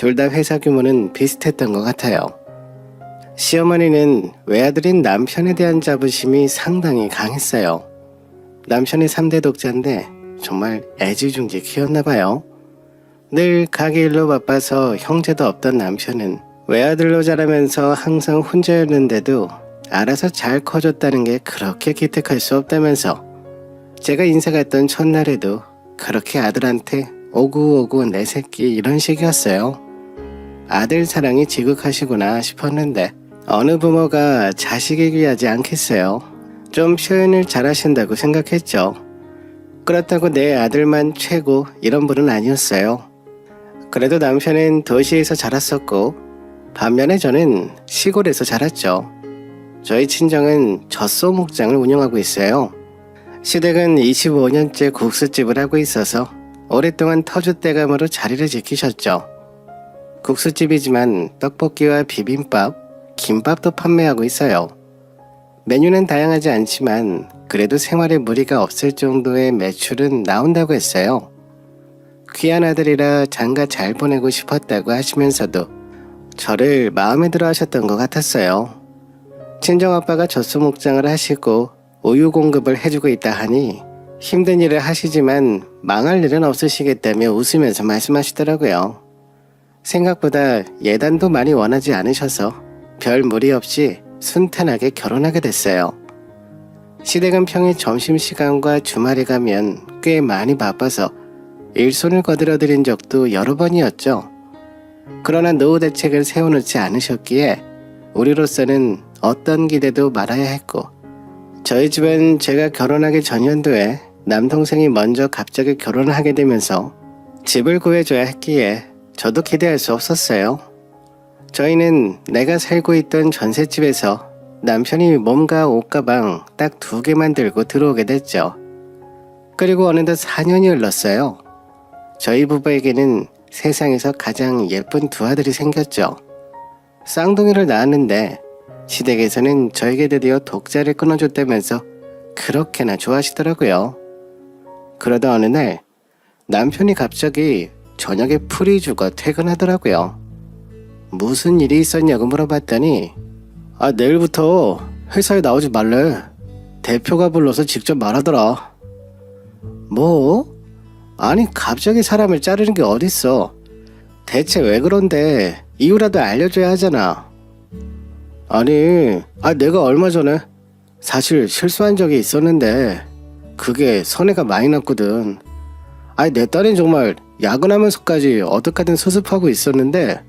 둘 다 회사 규모는 비슷했던 것 같아요. 시어머니는 외아들인 남편에 대한 자부심이 상당히 강했어요. 남편이 3대 독자인데 정말 애지중지 키웠나 봐요. 늘 가게 일로 바빠서 형제도 없던 남편은 외아들로 자라면서 항상 혼자였는데도 알아서 잘 커졌다는 게 그렇게 기특할 수 없다면서 제가 인사 갔던 첫날에도 그렇게 아들한테 오구오구 내 새끼 이런 식이었어요. 아들 사랑이 지극하시구나 싶었는데 어느 부모가 자식이 귀하지 않겠어요. 좀 표현을 잘하신다고 생각했죠. 그렇다고 내 아들만 최고 이런 분은 아니었어요. 그래도 남편은 도시에서 자랐었고 반면에 저는 시골에서 자랐죠. 저희 친정은 젖소 목장을 운영하고 있어요. 시댁은 25년째 국수집을 하고 있어서 오랫동안 터줏대감으로 자리를 지키셨죠. 국수집이지만 떡볶이와 비빔밥, 김밥도 판매하고 있어요. 메뉴는 다양하지 않지만 그래도 생활에 무리가 없을 정도의 매출은 나온다고 했어요. 귀한 아들이라 장가 잘 보내고 싶었다고 하시면서도 저를 마음에 들어 하셨던 것 같았어요. 친정아빠가 젖소 목장을 하시고 우유 공급을 해주고 있다 하니 힘든 일을 하시지만 망할 일은 없으시겠다며 웃으면서 말씀하시더라고요. 생각보다 예단도 많이 원하지 않으셔서 별 무리 없이 순탄하게 결혼하게 됐어요. 시댁은 평일 점심시간과 주말에 가면 꽤 많이 바빠서 일손을 거들어 드린 적도 여러 번이었죠. 그러나 노후 대책을 세워놓지 않으셨기에 우리로서는 어떤 기대도 말아야 했고 저희 집은 제가 결혼하기 전년도에 남동생이 먼저 갑자기 결혼을 하게 되면서 집을 구해줘야 했기에 저도 기대할 수 없었어요. 저희는 내가 살고 있던 전셋집에서 남편이 몸과 옷가방 딱 두 개만 들고 들어오게 됐죠. 그리고 어느덧 4년이 흘렀어요. 저희 부부에게는 세상에서 가장 예쁜 두 아들이 생겼죠. 쌍둥이를 낳았는데 시댁에서는 저에게 드디어 독자를 끊어줬다면서 그렇게나 좋아하시더라고요. 그러다 어느 날 남편이 갑자기 저녁에 죽어 퇴근하더라고요. 무슨 일이 있었냐고 물어봤더니 아 내일부터 회사에 나오지 말래. 대표가 불러서 직접 말하더라. 뭐? 아니 갑자기 사람을 자르는 게 어딨어. 대체 왜 그런데 이유라도 알려줘야 하잖아. 아니, 아 내가 얼마 전에 사실 실수한 적이 있었는데 그게 선회가 많이 났거든. 아니 내 딸은 정말 야근하면서까지 어떡하든 수습하고 있었는데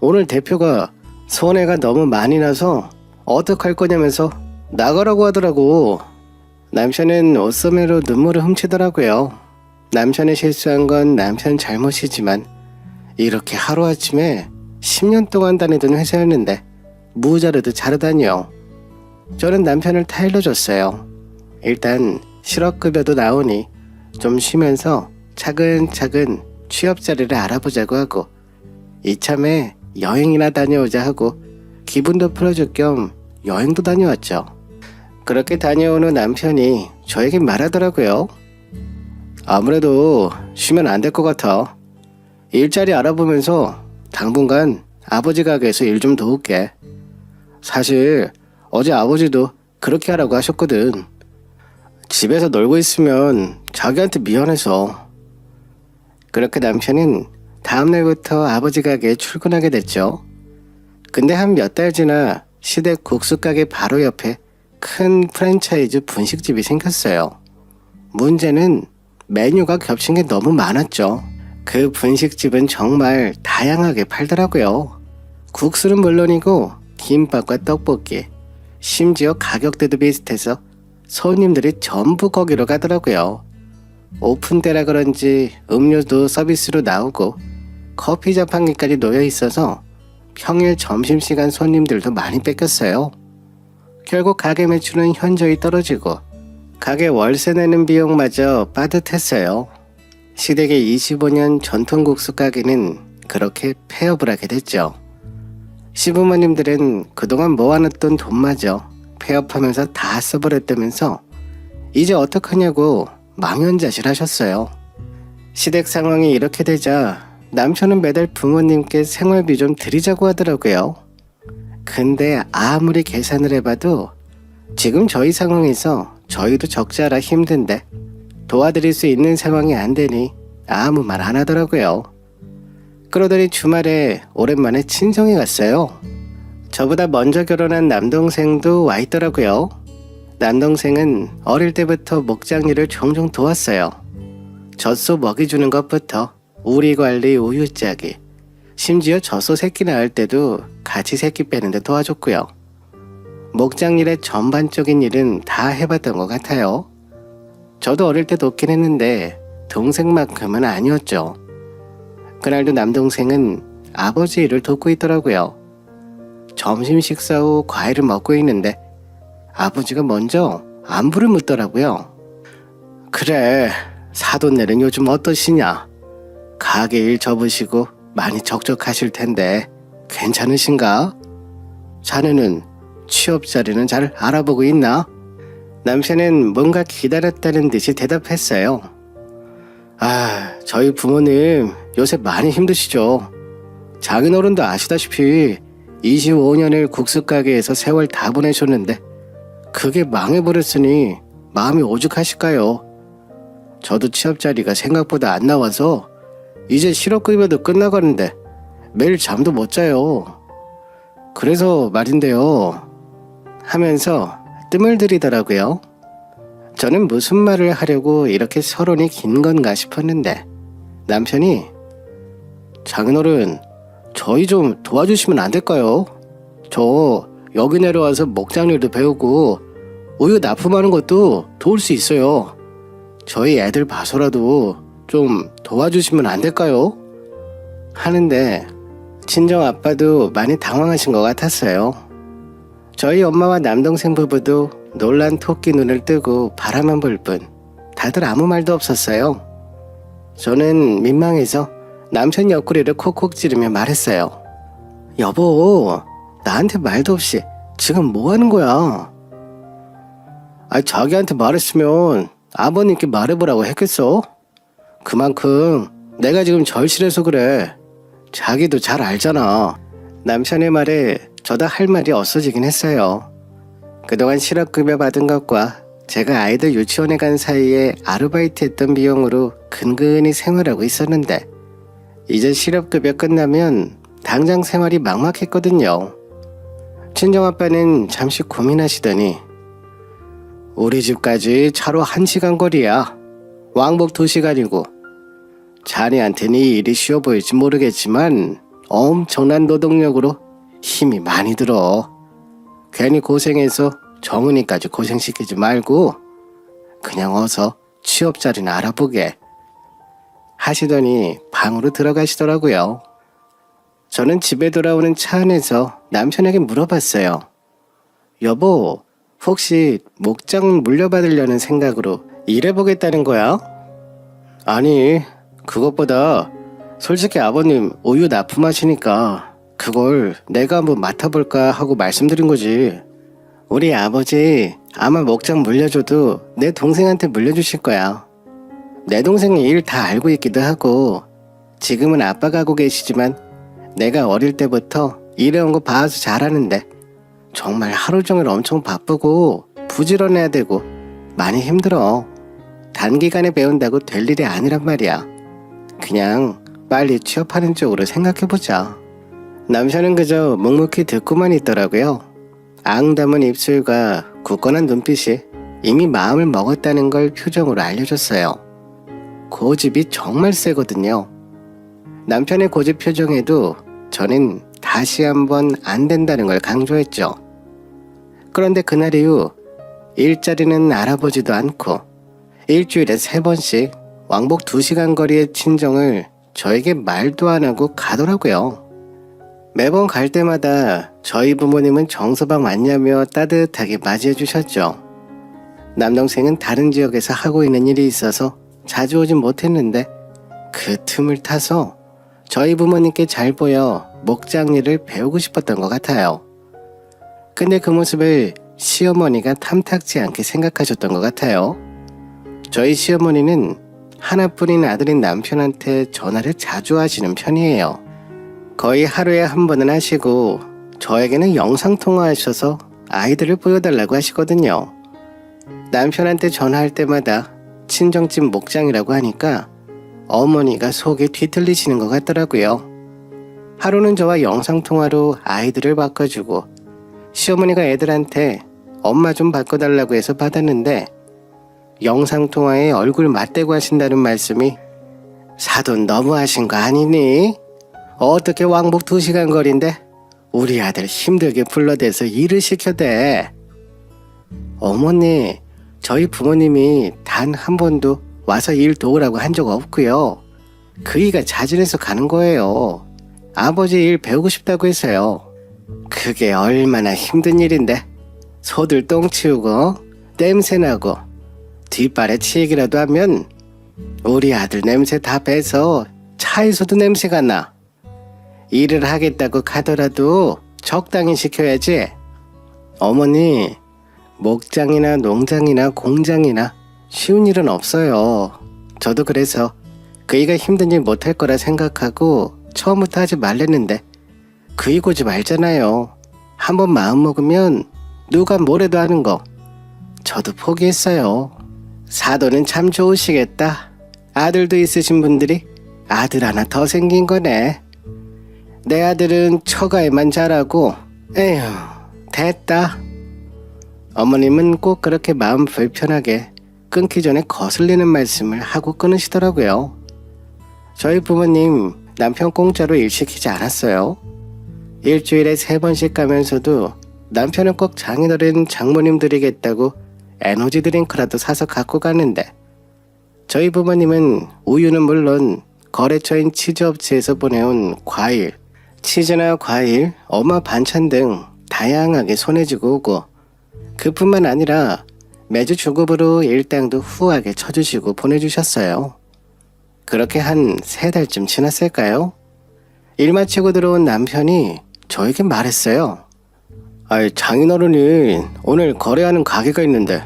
오늘 대표가 손해가 너무 많이 나서 어떡할 거냐면서 나가라고 하더라고. 남편은 옷소매로 눈물을 훔치더라고요. 남편이 실수한 건 남편 잘못이지만 이렇게 하루아침에 10년 동안 다니던 회사였는데 무자르듯 자르다니요. 저는 남편을 타일러 줬어요. 일단 실업급여도 나오니 좀 쉬면서 차근차근 취업 자리를 알아보자고 하고 이참에 여행이나 다녀오자 하고 기분도 풀어줄 겸 여행도 다녀왔죠. 그렇게 다녀온 후 남편이 저에게 말하더라고요. 아무래도 쉬면 안 될 것 같아. 일자리 알아보면서 당분간 아버지 가게에서 일 좀 도울게. 사실 어제 아버지도 그렇게 하라고 하셨거든. 집에서 놀고 있으면 자기한테 미안해서. 그렇게 남편은 다음날부터 아버지 가게에 출근하게 됐죠. 근데 한 몇 달 지나 시댁 국수 가게 바로 옆에 큰 프랜차이즈 분식집이 생겼어요. 문제는 메뉴가 겹친 게 너무 많았죠. 그 분식집은 정말 다양하게 팔더라고요. 국수는 물론이고 김밥과 떡볶이, 심지어 가격대도 비슷해서 손님들이 전부 거기로 가더라고요. 오픈 때라 그런지 음료도 서비스로 나오고 커피 자판기까지 놓여 있어서 평일 점심시간 손님들도 많이 뺏겼어요. 결국 가게 매출은 현저히 떨어지고 가게 월세 내는 비용마저 빠듯했어요. 시댁의 25년 전통 국수 가게는 그렇게 폐업을 하게 됐죠. 시부모님들은 그동안 모아놨던 돈마저 폐업하면서 다 써버렸다면서 이제 어떡하냐고 망연자실하셨어요. 시댁 상황이 이렇게 되자 남편은 매달 부모님께 생활비 좀 드리자고 하더라고요. 근데 아무리 계산을 해봐도 지금 저희 상황에서 저희도 적자라 힘든데 도와드릴 수 있는 상황이 안 되니 아무 말 안 하더라고요. 그러더니 주말에 오랜만에 친정에 갔어요. 저보다 먼저 결혼한 남동생도 와 있더라고요. 남동생은 어릴 때부터 목장 일을 종종 도왔어요. 젖소 먹이 주는 것부터 우리 관리 우유 짜기 심지어 젖소 새끼 낳을 때도 같이 새끼 빼는데 도와줬고요. 목장 일의 전반적인 일은 다 해봤던 것 같아요. 저도 어릴 때 돕긴 했는데 동생만큼은 아니었죠. 그날도 남동생은 아버지 일을 돕고 있더라고요. 점심 식사 후 과일을 먹고 있는데 아버지가 먼저 안부를 묻더라고요. 그래, 사돈네는 요즘 어떠시냐? 가게 일 접으시고 많이 적적하실 텐데 괜찮으신가? 자네는 취업 자리는 잘 알아보고 있나? 남편은 뭔가 기다렸다는 듯이 대답했어요. 아, 저희 부모님 요새 많이 힘드시죠. 장인어른도 아시다시피 25년을 국수 가게에서 세월 다 보내셨는데 그게 망해버렸으니 마음이 오죽하실까요? 저도 취업 자리가 생각보다 안 나와서 이제 실업급여도 끝나가는데 매일 잠도 못 자요. 그래서 말인데요. 하면서 뜸을 들이더라고요. 저는 무슨 말을 하려고 이렇게 서론이 긴 건가 싶었는데 남편이 장인어른 저희 좀 도와주시면 안 될까요? 저 여기 내려와서 목장일도 배우고 우유 납품하는 것도 도울 수 있어요. 저희 애들 봐서라도 좀 도와주시면 안 될까요? 하는데 친정 아빠도 많이 당황하신 것 같았어요. 저희 엄마와 남동생 부부도 놀란 토끼 눈을 뜨고 바라만 볼 뿐 다들 아무 말도 없었어요. 저는 민망해서 남편 옆구리를 콕콕 찌르며 말했어요. 여보, 나한테 말도 없이 지금 뭐 하는 거야? 아, 자기한테 말했으면 아버님께 말해보라고 했겠어? 그만큼 내가 지금 절실해서 그래. 자기도 잘 알잖아. 남편의 말에 저도 할 말이 없어지긴 했어요. 그동안 실업급여 받은 것과 제가 아이들 유치원에 간 사이에 아르바이트 했던 비용으로 근근히 생활하고 있었는데 이제 실업급여 끝나면 당장 생활이 막막했거든요. 친정아빠는 잠시 고민하시더니 우리 집까지 차로 한시간 거리야. 왕복 두시간이고 자네한테는 이 일이 쉬워 보일지 모르겠지만 엄청난 노동력으로 힘이 많이 들어. 괜히 고생해서 정은이까지 고생시키지 말고 그냥 어서 취업 자리나 알아보게 하시더니 방으로 들어가시더라고요. 저는 집에 돌아오는 차 안에서 남편에게 물어봤어요. 여보, 혹시 목장 물려받으려는 생각으로 일해보겠다는 거야? 아니, 그것보다 솔직히 아버님 우유 납품하시니까 그걸 내가 한번 맡아볼까 하고 말씀드린 거지. 우리 아버지 아마 목장 물려줘도 내 동생한테 물려주실 거야. 내 동생이 일 다 알고 있기도 하고 지금은 아빠가 하고 계시지만 내가 어릴 때부터 일해온 거 봐서 잘하는데 정말 하루 종일 엄청 바쁘고 부지런해야 되고 많이 힘들어. 단기간에 배운다고 될 일이 아니란 말이야. 그냥 빨리 취업하는 쪽으로 생각해보자. 남편은 그저 묵묵히 듣고만 있더라고요. 앙담은 입술과 굳건한 눈빛이 이미 마음을 먹었다는 걸 표정으로 알려줬어요. 고집이 정말 세거든요. 남편의 고집 표정에도 저는 다시 한번 안 된다는 걸 강조했죠. 그런데 그날 이후 일자리는 알아보지도 않고 일주일에 세 번씩 왕복 두 시간 거리의 친정을 저에게 말도 안 하고 가더라고요. 매번 갈 때마다 저희 부모님은 정서방 왔냐며 따뜻하게 맞이해 주셨죠. 남동생은 다른 지역에서 하고 있는 일이 있어서 자주 오진 못했는데 그 틈을 타서 저희 부모님께 잘 보여 목장 일을 배우고 싶었던 것 같아요. 근데 그 모습을 시어머니가 탐탁지 않게 생각하셨던 것 같아요. 저희 시어머니는 하나뿐인 아들인 남편한테 전화를 자주 하시는 편이에요. 거의 하루에 한 번은 하시고 저에게는 영상통화하셔서 아이들을 보여달라고 하시거든요. 남편한테 전화할 때마다 친정집 목장이라고 하니까 어머니가 속이 뒤틀리시는 것 같더라고요. 하루는 저와 영상통화로 아이들을 바꿔주고 시어머니가 애들한테 엄마 좀 바꿔달라고 해서 받았는데 영상통화에 얼굴 맞대고 하신다는 말씀이 사돈 너무 하신 거 아니니? 어떻게 왕복 2시간 거리인데 우리 아들 힘들게 불러대서 일을 시켜대. 어머니, 저희 부모님이 단 한 번도 와서 일 도우라고 한 적 없고요. 그이가 자진해서 가는 거예요. 아버지 일 배우고 싶다고 해서요. 그게 얼마나 힘든 일인데 소들 똥 치우고 냄새 나고 뒷발에 치이기라도 하면 우리 아들 냄새 다 빼서 차에서도 냄새가 나. 일을 하겠다고 가더라도 적당히 시켜야지. 어머니, 목장이나 농장이나 공장이나 쉬운 일은 없어요. 저도 그래서 그이가 힘든 일 못할 거라 생각하고 처음부터 하지 말랬는데 그이 고집 알잖아요. 한번 마음 먹으면 누가 뭐래도 하는 거. 저도 포기했어요. 사도는 참 좋으시겠다. 아들도 있으신 분들이 아들 하나 더 생긴 거네. 내 아들은 처가에만 잘하고, 에휴, 됐다. 어머님은 꼭 그렇게 마음 불편하게 끊기 전에 거슬리는 말씀을 하고 끊으시더라고요. 저희 부모님 남편 공짜로 일 시키지 않았어요. 일주일에 세 번씩 가면서도 남편은 꼭 장인어른 장모님 드리겠다고 에너지 드링크라도 사서 갖고 가는데 저희 부모님은 우유는 물론 거래처인 치즈업체에서 보내온 과일, 치즈나 과일, 엄마 반찬 등 다양하게 손해지고 오고 그뿐만 아니라 매주 주급으로 일당도 후하게 쳐주시고 보내주셨어요. 그렇게 한 세 달쯤 지났을까요? 일 마치고 들어온 남편이 저에게 말했어요. 아이, 장인어른이 오늘 거래하는 가게가 있는데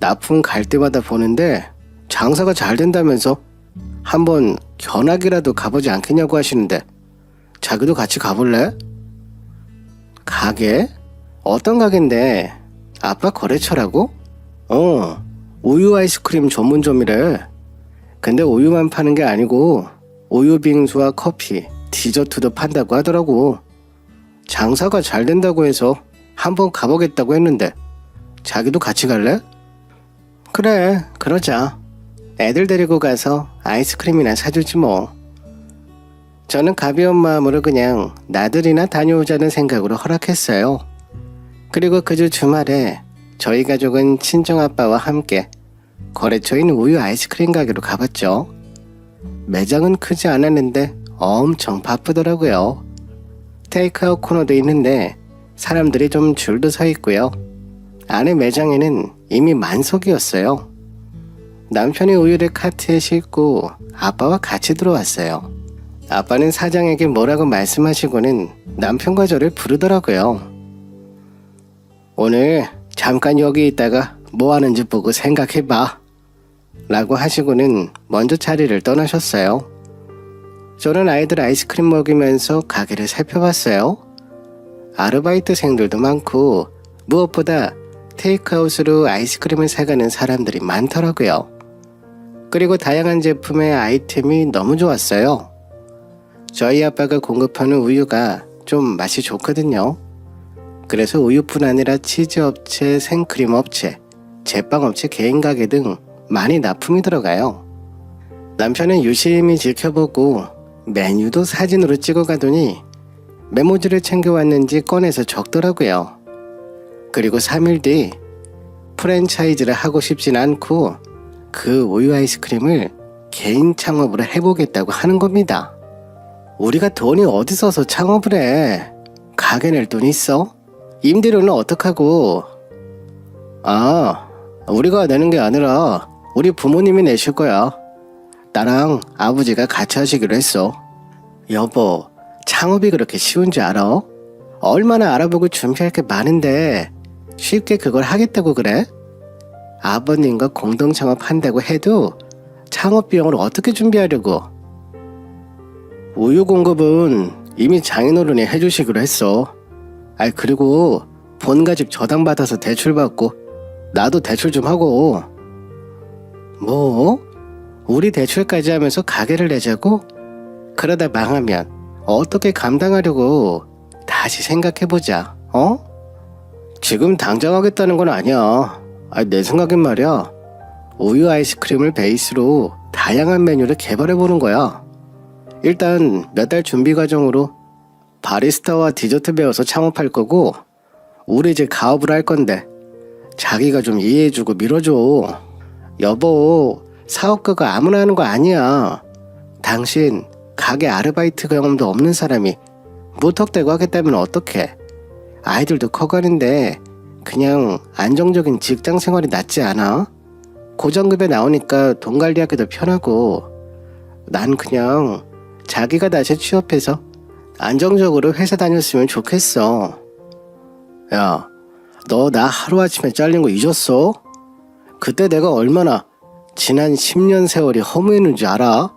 납품 갈 때마다 보는데 장사가 잘 된다면서 한번 견학이라도 가보지 않겠냐고 하시는데 자기도 같이 가볼래? 가게? 어떤 가게인데? 아빠 거래처라고? 어, 우유 아이스크림 전문점이래. 근데 우유만 파는 게 아니고 우유 빙수와 커피, 디저트도 판다고 하더라고. 장사가 잘 된다고 해서 한번 가보겠다고 했는데 자기도 같이 갈래? 그래, 그러자. 애들 데리고 가서 아이스크림이나 사주지 뭐. 저는 가벼운 마음으로 그냥 나들이나 다녀오자는 생각으로 허락했어요. 그리고 그 주 주말에 저희 가족은 친정아빠와 함께 거래처인 우유 아이스크림 가게로 가봤죠. 매장은 크지 않았는데 엄청 바쁘더라고요. 테이크아웃 코너도 있는데 사람들이 좀 줄도 서 있고요. 안에 매장에는 이미 만석이었어요. 남편이 우유를 카트에 싣고 아빠와 같이 들어왔어요. 아빠는 사장에게 뭐라고 말씀하시고는 남편과 저를 부르더라고요. 오늘 잠깐 여기 있다가 뭐 하는지 보고 생각해봐. 라고 하시고는 먼저 자리를 떠나셨어요. 저는 아이들 아이스크림 먹이면서 가게를 살펴봤어요. 아르바이트생들도 많고 무엇보다 테이크아웃으로 아이스크림을 사가는 사람들이 많더라고요. 그리고 다양한 제품의 아이템이 너무 좋았어요. 저희 아빠가 공급하는 우유가 좀 맛이 좋거든요. 그래서 우유뿐 아니라 치즈 업체, 생크림 업체, 제빵 업체 개인 가게 등 많이 납품이 들어가요. 남편은 유심히 지켜보고 메뉴도 사진으로 찍어가더니 메모지를 챙겨왔는지 꺼내서 적더라고요. 그리고 3일 뒤 프랜차이즈를 하고 싶진 않고 그 우유 아이스크림을 개인 창업으로 해보겠다고 하는 겁니다. 우리가 돈이 어디서서 창업을 해? 가게 낼 돈 있어? 임대료는 어떡하고? 아, 우리가 내는 게 아니라 우리 부모님이 내실 거야. 나랑 아버지가 같이 하시기로 했어. 여보, 창업이 그렇게 쉬운지 알아? 얼마나 알아보고 준비할 게 많은데 쉽게 그걸 하겠다고 그래? 아버님과 공동 창업한다고 해도 창업 비용을 어떻게 준비하려고? 우유 공급은 이미 장인어른이 해주시기로 했어. 아이 그리고 본가집 저당 받아서 대출 받고 나도 대출 좀 하고. 뭐? 우리 대출까지 하면서 가게를 내자고? 그러다 망하면 어떻게 감당하려고 다시 생각해보자. 어? 지금 당장 하겠다는 건 아니야. 아, 내 생각엔 말이야. 우유 아이스크림을 베이스로 다양한 메뉴를 개발해보는 거야. 일단 몇 달 준비 과정으로 바리스타와 디저트 배워서 창업할 거고, 우리 이제 가업을 할 건데, 자기가 좀 이해해주고 밀어줘. 여보, 사업가가 아무나 하는 거 아니야. 당신 가게 아르바이트 경험도 없는 사람이 무턱대고 하겠다면 어떡해? 아이들도 커가는데 그냥 안정적인 직장 생활이 낫지 않아? 고정급에 나오니까 돈 관리하기도 편하고 난 그냥 자기가 다시 취업해서 안정적으로 회사 다녔으면 좋겠어. 야, 너 나 하루아침에 잘린 거 잊었어? 그때 내가 얼마나 지난 10년 세월이 허무했는지 알아?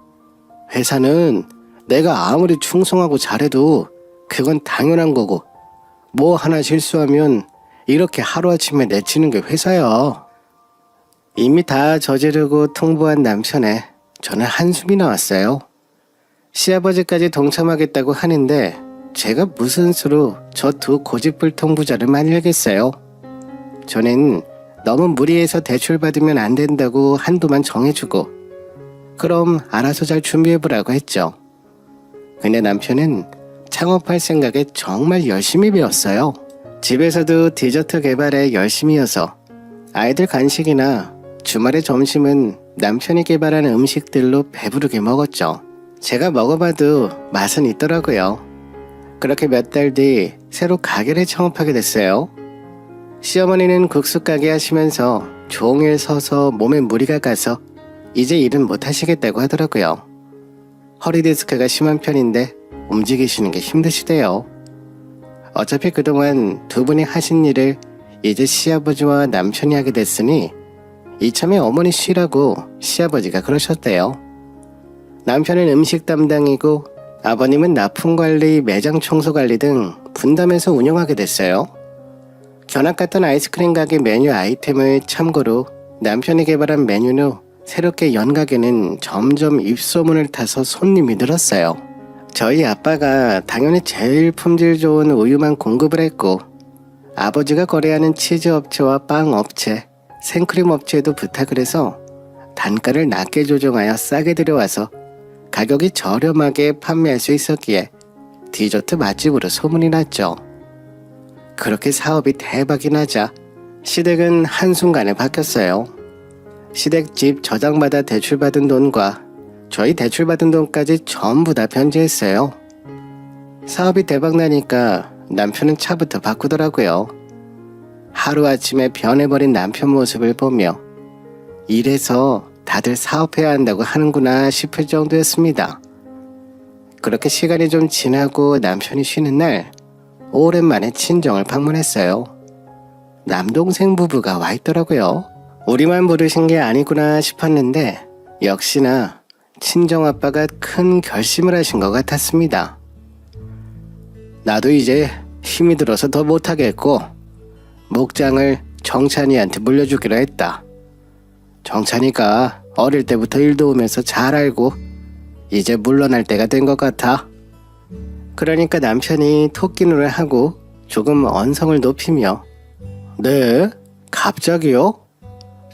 회사는 내가 아무리 충성하고 잘해도 그건 당연한 거고 뭐 하나 실수하면 이렇게 하루아침에 내치는 게 회사야. 이미 다 저지르고 통보한 남편에 저는 한숨이 나왔어요. 시아버지까지 동참하겠다고 하는데 제가 무슨 수로 저 두 고집불통 부자를 만들겠어요. 저는 너무 무리해서 대출 받으면 안 된다고 한도만 정해주고 그럼 알아서 잘 준비해보라고 했죠. 근데 남편은 창업할 생각에 정말 열심히 배웠어요. 집에서도 디저트 개발에 열심히여서 아이들 간식이나 주말에 점심은 남편이 개발한 음식들로 배부르게 먹었죠. 제가 먹어봐도 맛은 있더라고요. 그렇게 몇 달 뒤 새로 가게를 창업하게 됐어요. 시어머니는 국수 가게 하시면서 종일 서서 몸에 무리가 가서 이제 일은 못 하시겠다고 하더라고요. 허리 디스크가 심한 편인데 움직이시는 게 힘드시대요. 어차피 그동안 두 분이 하신 일을 이제 시아버지와 남편이 하게 됐으니 이참에 어머니 쉬라고 시아버지가 그러셨대요. 남편은 음식 담당이고 아버님은 납품 관리, 매장 청소 관리 등 분담해서 운영하게 됐어요. 견학 같은 아이스크림 가게 메뉴 아이템을 참고로 남편이 개발한 메뉴로 새롭게 연 가게는 점점 입소문을 타서 손님이 늘었어요. 저희 아빠가 당연히 제일 품질 좋은 우유만 공급을 했고 아버지가 거래하는 치즈 업체와 빵 업체, 생크림 업체에도 부탁을 해서 단가를 낮게 조정하여 싸게 들여와서 가격이 저렴하게 판매할 수 있었기에 디저트 맛집으로 소문이 났죠. 그렇게 사업이 대박이 나자 시댁은 한순간에 바뀌었어요. 시댁 집 저장받아 대출받은 돈과 저희 대출받은 돈까지 전부 다 변제했어요. 사업이 대박나니까 남편은 차부터 바꾸더라고요. 하루아침에 변해버린 남편 모습을 보며 이래서 다들 사업해야 한다고 하는구나 싶을 정도였습니다. 그렇게 시간이 좀 지나고 남편이 쉬는 날 오랜만에 친정을 방문했어요. 남동생 부부가 와 있더라고요. 우리만 부르신 게 아니구나 싶었는데 역시나 친정 아빠가 큰 결심을 하신 것 같았습니다. 나도 이제 힘이 들어서 더 못하겠고 목장을 정찬이한테 물려주기로 했다. 정찬이가 어릴 때부터 일 도우면서 잘 알고 이제 물러날 때가 된 것 같아. 그러니까 남편이 토끼눈을 하고 조금 언성을 높이며 네? 갑자기요?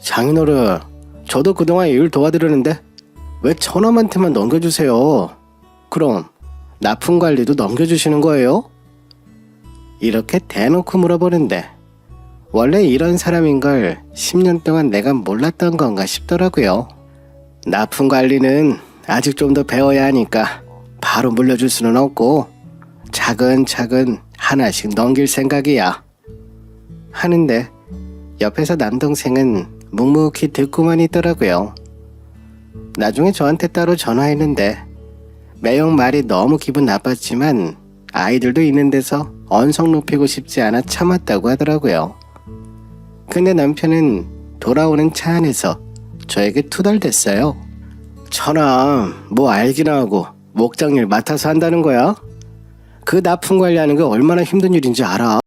장인어른 저도 그동안 일 도와드렸는데 왜 처남한테만 넘겨주세요? 그럼 납품 관리도 넘겨주시는 거예요? 이렇게 대놓고 물어보는데 원래 이런 사람인 걸 10년 동안 내가 몰랐던 건가 싶더라고요. 납품 관리는 아직 좀 더 배워야 하니까 바로 물려줄 수는 없고 차근차근 하나씩 넘길 생각이야. 하는데 옆에서 남동생은 묵묵히 듣고만 있더라고요. 나중에 저한테 따로 전화했는데 매형 말이 너무 기분 나빴지만 아이들도 있는 데서 언성 높이고 싶지 않아 참았다고 하더라고요. 근데 남편은 돌아오는 차 안에서 저에게 투덜댔어요. 천암, 뭐 알기나 하고 목장일 맡아서 한다는 거야? 그 납품 관리하는 게 얼마나 힘든 일인지 알아?